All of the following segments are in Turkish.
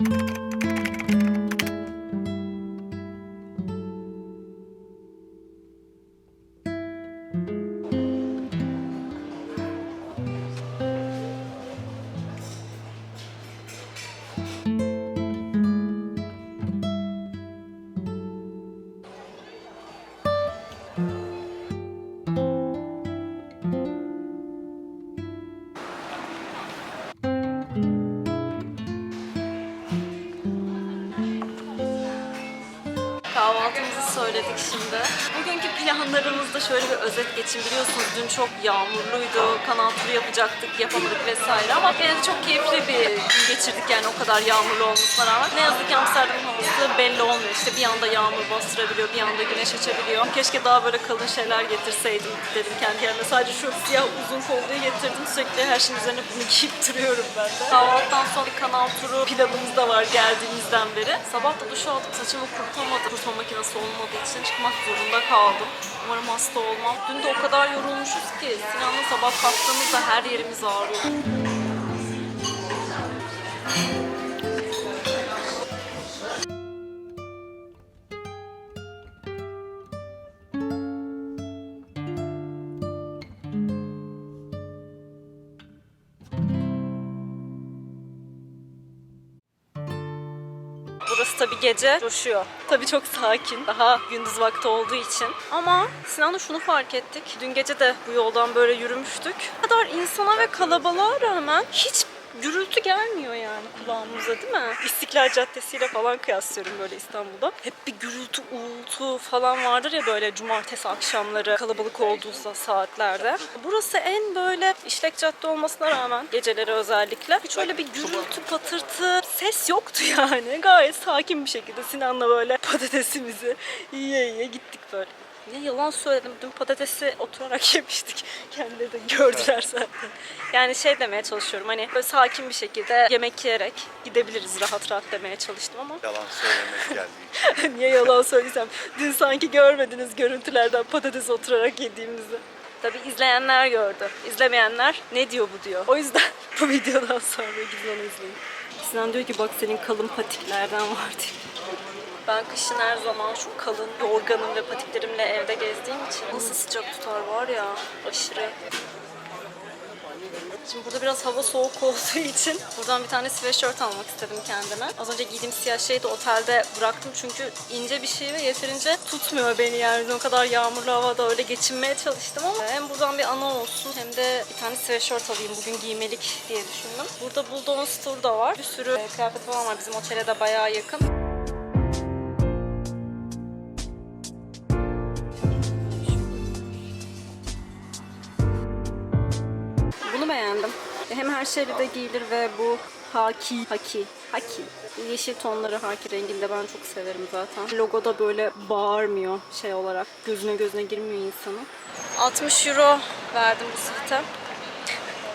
Música Kahvaltımızı söyledik şimdi. Bugünkü planlarımızda şöyle bir özet geçin. Biliyorsunuz dün çok yağmurluydu. Kanal turu yapacaktık, yapamadık vesaire. Ama yine de çok keyifli bir gün geçirdik yani o kadar yağmurlu olmasına rağmen. Ne yazık ki Amsterdam havası belli olmuyor. İşte bir anda yağmur bastırabiliyor, bir anda güneş açabiliyor. Keşke daha böyle kalın şeyler getirseydim dedim kendi kendime. Sadece şu siyah uzun kolluyu getirdim. Sürekli her şeyin üzerine bunu giyip duruyorum ben de. Kahvaltıdan sonra kanal turu planımız da var geldiğimizden beri. Sabah da duş aldım. Saçımı kurutamadım. Kurutma makinesi olmadığı için çıkmak zorunda kaldım. Umarım hasta olmam. Dün de o kadar yorulmuşuz ki Sinan'la sabah kalktığımızda her yerimiz ağrıyor. Burası tabii gece coşuyor. Tabii çok sakin. Daha gündüz vakti olduğu için. Ama Sinan'la şunu fark ettik. Dün gece de bu yoldan böyle yürümüştük. Bu kadar insana ve kalabalığa rağmen hiç gürültü gelmiyor yani kulağımıza değil mi? İstiklal Caddesi ile falan kıyaslıyorum böyle İstanbul'da. Hep bir gürültü, uğultu falan vardır ya böyle cumartesi akşamları kalabalık olduğu saatlerde. Burası en böyle işlek cadde olmasına rağmen geceleri özellikle hiç öyle bir gürültü, patırtı, ses yoktu yani. Gayet sakin bir şekilde Sinan'la böyle patatesimizi yiye yiye gittik böyle. Ne yalan söyledim. Dün patatesi oturarak yemiştik. Kendileri de gördüler zaten. Yani şey demeye çalışıyorum. Hani böyle sakin bir şekilde yemek yiyerek gidebiliriz rahat rahat demeye çalıştım ama Yalan söylemek geldi. niye yalan söylesem. Dün sanki görmediniz görüntülerden patates oturarak yediğimizi. Tabii izleyenler gördü. İzlemeyenler ne diyor bu diyor. O yüzden bu videodan sonra gidin onu izleyin. Sinan diyor ki bak senin kalın patiklerden var diyor. Ben kışın her zaman şu kalın yorganım ve patiklerimle evde gezdiğim için nasıl sıcak tutar var ya aşırı. Şimdi burada biraz hava soğuk olduğu için buradan bir tane sweatshirt almak istedim kendime. Az önce giydiğim siyah şeyi de otelde bıraktım çünkü ince bir şey ve yeterince tutmuyor beni yani. O kadar yağmurlu havada öyle geçinmeye çalıştım ama hem buradan bir ana olsun hem de bir tane sweatshirt alayım bugün giymelik diye düşündüm. Burada Bulldog'un store da var. Bir sürü e, kıyafet falan var bizim otele de bayağı yakın. Hem her şeyle de giyilir ve bu haki, haki, haki. Yeşil tonları haki renginde ben çok severim zaten. Logoda böyle bağırmıyor şey olarak. Gözüne gözüne girmiyor insanın. 60 euro verdim bu site.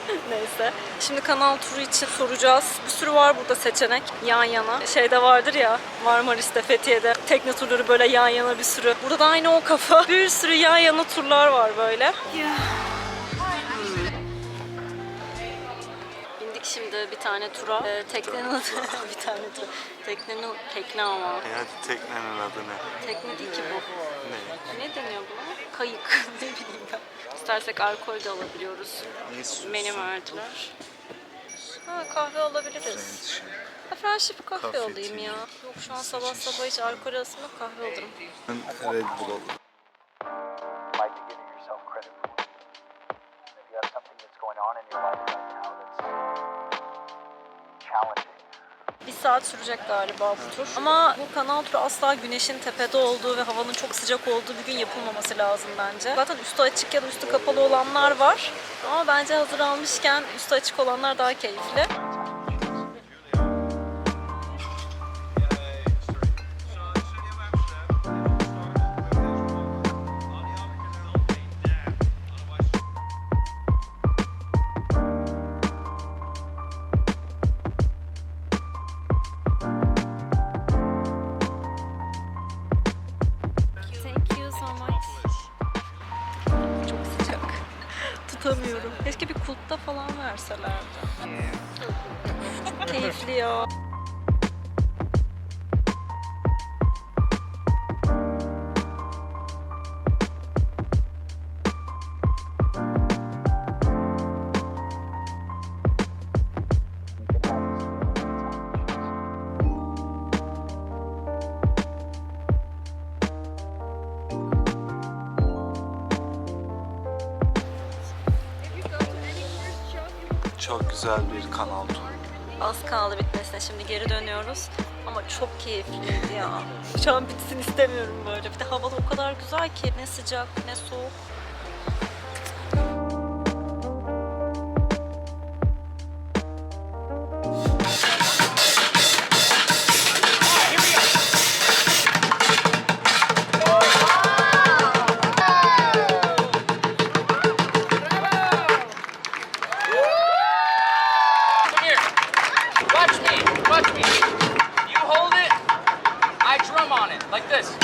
Neyse. Şimdi kanal turu için soracağız. Bir sürü var burada seçenek yan yana. Şeyde vardır ya Marmaris'te, Fethiye'de tekne turları böyle yan yana bir sürü. Burada da aynı o kafa. Bir sürü yan yana turlar var böyle. Bindik şimdi bir tane tura. Ee, teknenin adı bir tane tura. Teknenin tekne ama. Yani teknenin adı ne? Tekne değil ki bu. Ne? Ne deniyor buna? Kayık. ne bileyim ben. İstersek alkol de alabiliyoruz. Ne istiyorsun? Menü verdiler. Ha kahve alabiliriz. Ha, Friendship kahve Kahve alayım ya. Yok şu an sabah sabah hiç alkol alsam yok kahve alırım. Ben Red Bull alayım. Saat sürecek galiba bu tur. Ama bu kanal turu asla güneşin tepede olduğu ve havanın çok sıcak olduğu bir gün yapılmaması lazım bence. Zaten üstü açık ya da üstü kapalı olanlar var. Ama bence hazır almışken üstü açık olanlar daha keyifli. Güzel bir kanal. Az kaldı bitmesine. Şimdi geri dönüyoruz. Ama çok keyifliydi ya. Şu an bitsin istemiyorum böyle. Bir de havalı o kadar güzel ki. Ne sıcak ne soğuk. This.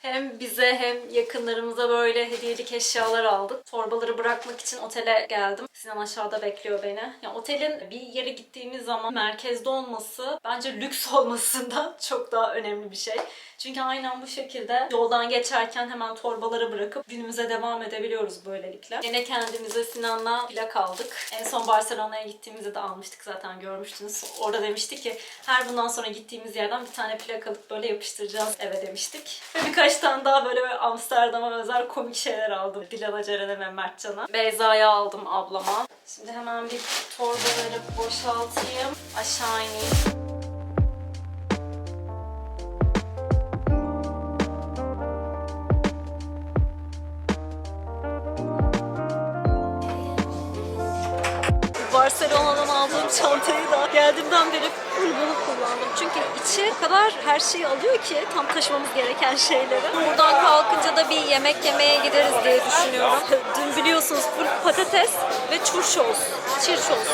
Hem bize hem yakınlarımıza böyle hediyelik eşyalar aldık. Torbaları bırakmak için otele geldim. Sinan aşağıda bekliyor beni. Ya otelin bir yere gittiğimiz zaman merkezde olması bence lüks olmasından çok daha önemli bir şey. Çünkü aynen bu şekilde yoldan geçerken hemen torbaları bırakıp günümüze devam edebiliyoruz böylelikle. Yine kendimize Sinan'la plak aldık. En son Barcelona'ya gittiğimizde de almıştık zaten görmüştünüz. Orada demiştik ki her bundan sonra gittiğimiz yerden bir tane plak alıp böyle yapıştıracağız eve demiştik. Ve birkaç tane daha böyle Amsterdam'a özel komik şeyler aldım. Dilan'a, Ceren'e ve Mertcan'a. Beyza'ya aldım ablama. Şimdi hemen bir torbaları boşaltayım. Aşağı ineyim. Barcelona'dan aldığım çantayı da. Geldiğimden beri full kullandım. Çünkü içi o kadar her şeyi alıyor ki tam taşımamız gereken şeyleri. Buradan kalkınca da bir yemek yemeye gideriz diye düşünüyorum. Dün biliyorsunuz full patates ve churros, churros.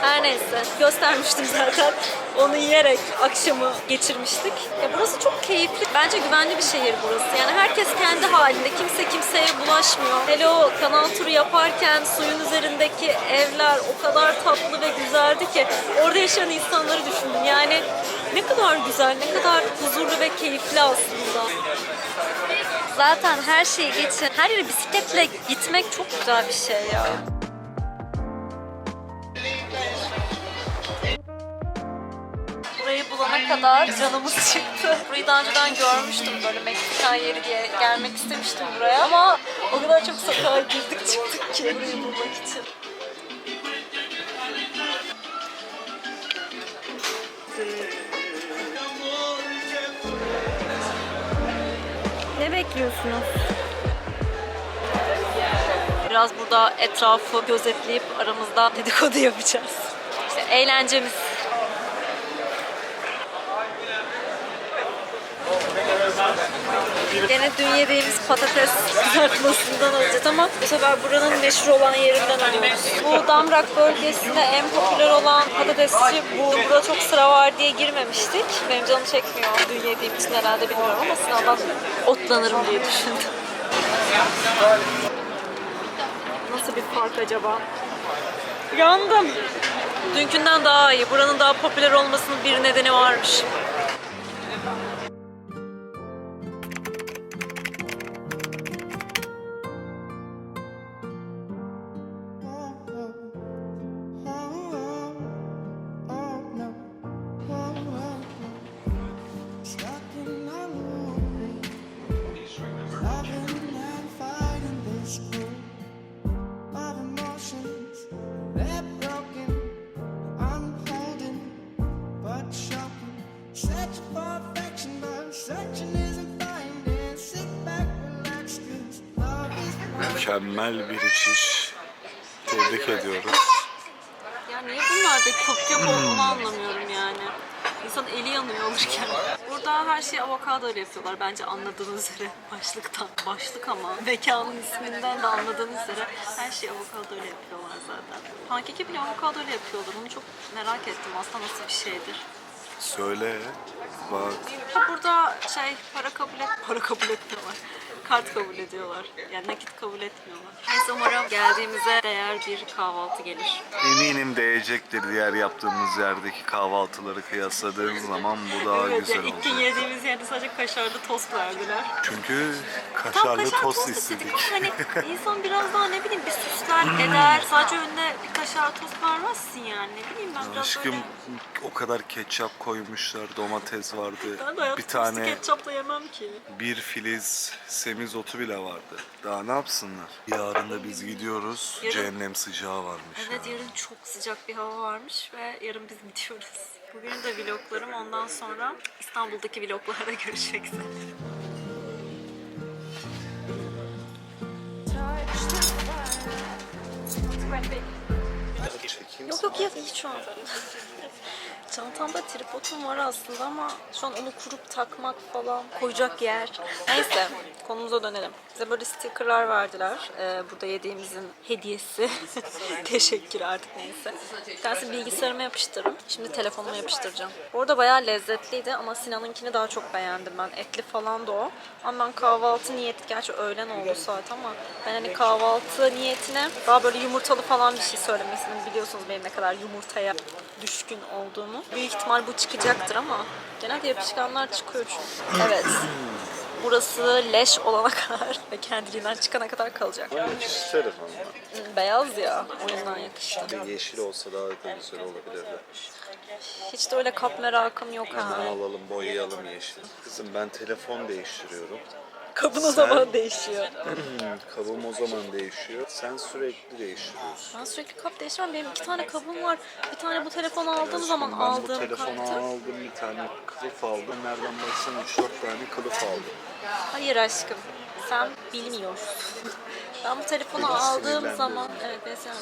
Her neyse göstermiştim zaten. Onu yiyerek akşamı geçirmiştik. Ya burası çok keyifli. Bence güvenli bir şehir burası. Yani herkes kendi halinde. Kimse kimseye bulaşmıyor. Hele o kanal turu yaparken suyun üzerindeki evler o kadar tatlı ve güzeldi ki orada yaşayan insanları düşündüm. Yani ne kadar güzel, ne kadar huzurlu ve keyifli aslında. Zaten her şeyi geçin. Her yere bisikletle gitmek çok güzel bir şey ya. Burayı bulana kadar canımız çıktı. Burayı daha önceden görmüştüm böyle Meksikan yeri diye gelmek istemiştim buraya ama o kadar çok sokağa girdik çıktık ki burayı bulmak için. Ne bekliyorsunuz? Biraz burada etrafı gözetleyip aramızda dedikodu yapacağız. İşte eğlencemiz. Gene dün yediğimiz patates kızartmasından alacağız ama bu sefer buranın meşhur olan yerinden alıyoruz. Bu Damrak bölgesinde en popüler olan patatesçi bu. Burada çok sıra var diye girmemiştik. Benim canım çekmiyor. Dün yediğim için herhalde bilmiyorum ama sınavdan otlanırım diye düşündüm. Nasıl bir fark acaba? Yandım. Dünkünden daha iyi. Buranın daha popüler olmasının bir nedeni varmış. Mükemmel bir içiş. Tebrik ediyoruz. Ya niye bunlardaki kopya olduğunu anlamıyorum yani. İnsan eli yanıyor olurken. Burada her şeyi avokado ile yapıyorlar bence anladığınız üzere. Başlıktan. Başlık ama. Mekanın isminden de anladığınız üzere her şeyi avokado ile yapıyorlar zaten. Pankeki bile avokado ile yapıyorlar. Onu çok merak ettim aslında nasıl bir şeydir. Söyle. Bak. Burada şey para kabul et para kabul etmiyorlar. Kart kabul ediyorlar. Yani nakit kabul etmiyorlar. Neyse umarım geldiğimize değer bir kahvaltı gelir. Eminim değecektir diğer yaptığımız yerdeki kahvaltıları kıyasladığın zaman bu daha evet, güzel ya ilk gün olacak. yediğimiz yerde sadece kaşarlı tost verdiler. Çünkü kaşarlı kaşar tost istedik istedik. ama hani insan biraz daha ne bileyim bir süsler eder. Sadece önüne bir kaşar tost vermezsin yani ne bileyim ben biraz Aşkım böyle... o kadar ketçap koymuşlar, domates vardı. Ben de bir tane ketçapla yemem ki. bir filiz semizotu bile vardı. Daha ne yapsınlar? Yarın da biz gidiyoruz. Yarın- Cehennem sıcağı varmış. Evet ya. yarın çok sıcak bir hava varmış ve yarın biz gidiyoruz. Bugün de vloglarım ondan sonra İstanbul'daki vloglarda görüşmek üzere. Çekeyim Yok yok yok hiç şu an. Çantamda tripodum var aslında ama şu an onu kurup takmak falan koyacak yer. Neyse konumuza dönelim. Bize böyle stickerlar verdiler. Ee, burada yediğimizin hediyesi. Teşekkür artık neyse. Bir tanesi bilgisayarıma yapıştırırım. Şimdi telefonuma yapıştıracağım. Bu arada bayağı lezzetliydi ama Sinan'ınkini daha çok beğendim ben. Etli falan da o. Ama ben kahvaltı niyeti, gerçi öğlen oldu saat ama ben hani kahvaltı niyetine daha böyle yumurtalı falan bir şey söylemesini biliyorsunuz benim ne kadar yumurtaya düşkün olduğumu. Büyük ihtimal bu çıkacaktır ama genelde yapışkanlar çıkıyor çünkü. Evet. Burası leş olana kadar ve kendiliğinden çıkana kadar kalacak. İsterim ama. Beyaz ya, o yüzden yakıştı. Yeşil olsa daha da güzel olabilirdi. Hiç de öyle kap merakım yok ha. alalım, boyayalım yeşil. Kızım ben telefon değiştiriyorum. Kabın o zaman değişiyor. Kabım o zaman değişiyor. Sen sürekli değiştiriyorsun. Ben sürekli kap değiştiriyorum. Benim iki tane kabım var. Bir tane bu telefonu aldığım zaman ben bu aldığım telefonu kaptı. aldım, bir tane kılıf aldım. Nereden baksan 3-4 tane kılıf aldım. Hayır aşkım. Sen bilmiyorsun. Ben bu telefonu Beni aldığım sinirlendirdin. zaman evet mesela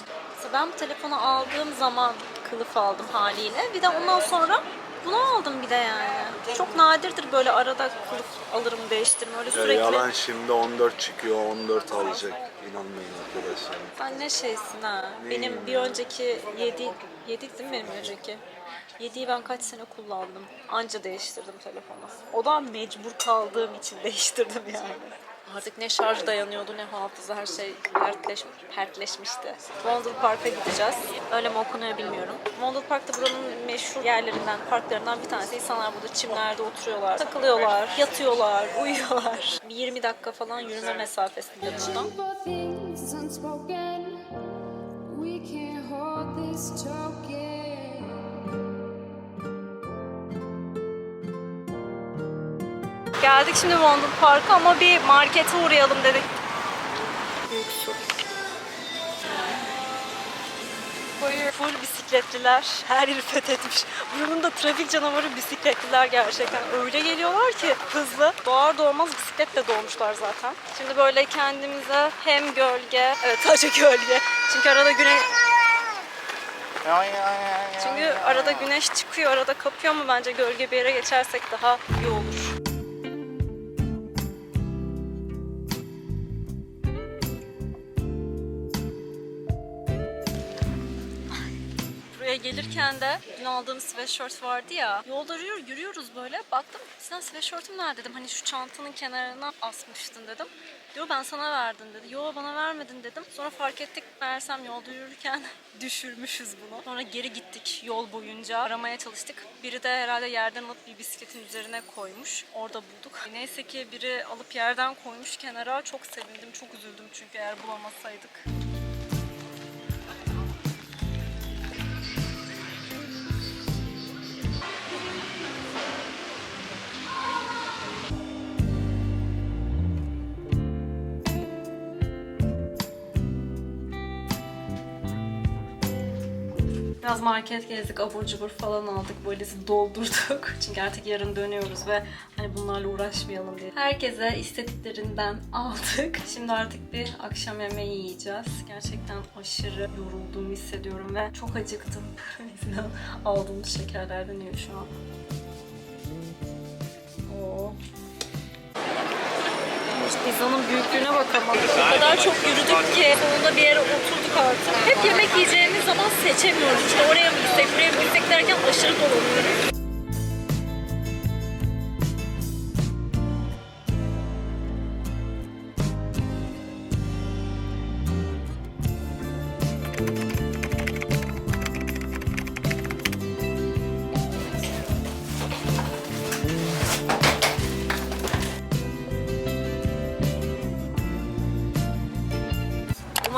ben bu telefonu aldığım zaman kılıf aldım haliyle. Bir de ondan sonra bunu aldım bir de yani. Çok nadirdir böyle arada kılıf alırım değiştiririm öyle Ya sürekli. yalan şimdi 14 çıkıyor, 14 alacak. İnanmayın arkadaşlar. Sen ne şeysin ha? Benim bir önceki 7 7 değil mi benim önceki? 7'yi ben kaç sene kullandım. Anca değiştirdim telefonu. O da mecbur kaldığım için değiştirdim yani. Artık ne şarj dayanıyordu ne hafıza her şey pertleş, pertleşmişti. Wondle Park'a gideceğiz. Öyle mi okunuyor bilmiyorum. Wondle Park da buranın meşhur yerlerinden, parklarından bir tanesi. İnsanlar burada çimlerde oturuyorlar, takılıyorlar, yatıyorlar, uyuyorlar. Bir 20 dakika falan yürüme mesafesinde buradan. We can't hold this token. Geldik şimdi Wonder Park'a ama bir markete uğrayalım dedik. Full bisikletliler her yeri fethetmiş. Buranın da trafik canavarı bisikletliler gerçekten. Öyle geliyorlar ki hızlı. Doğar doğmaz bisikletle doğmuşlar zaten. Şimdi böyle kendimize hem gölge, evet sadece gölge. Çünkü arada güneş, çünkü arada güneş çıkıyor, arada kapıyor ama bence gölge bir yere geçersek daha iyi olur. Gelirken de dün aldığım sweatshirt vardı ya. Yolda yürüyor, yürüyoruz böyle. Baktım Sinan sweatshirt'üm nerede dedim. Hani şu çantanın kenarına asmıştın dedim. Diyor ben sana verdim dedi. Yo bana vermedin dedim. Sonra fark ettik meğersem yolda yürürken düşürmüşüz bunu. Sonra geri gittik yol boyunca. Aramaya çalıştık. Biri de herhalde yerden alıp bir bisikletin üzerine koymuş. Orada bulduk. Neyse ki biri alıp yerden koymuş kenara. Çok sevindim, çok üzüldüm çünkü eğer bulamasaydık. Biraz market gezdik, abur cubur falan aldık, valizi doldurduk. Çünkü artık yarın dönüyoruz ve hani bunlarla uğraşmayalım diye. Herkese istediklerinden aldık. Şimdi artık bir akşam yemeği yiyeceğiz. Gerçekten aşırı yorulduğumu hissediyorum ve çok acıktım. Aldığımız şekerlerden yiyor şu an. Pizzanın büyüklüğüne bak ama. O kadar çok yürüdük ki sonunda bir yere oturduk artık. Hep yemek yiyeceğimiz zaman seçemiyoruz. İşte oraya mı gitsek, buraya mı gitsek derken aşırı dolanıyoruz.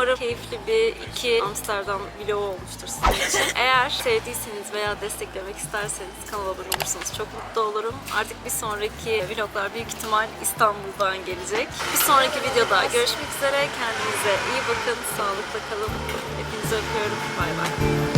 Umarım keyifli bir iki Amsterdam vlogu olmuştur sizin için. Eğer sevdiyseniz veya desteklemek isterseniz kanala abone olursanız çok mutlu olurum. Artık bir sonraki vloglar büyük ihtimal İstanbul'dan gelecek. Bir sonraki videoda görüşmek üzere. Kendinize iyi bakın. Sağlıkla kalın. Hepinizi öpüyorum. Bay bay.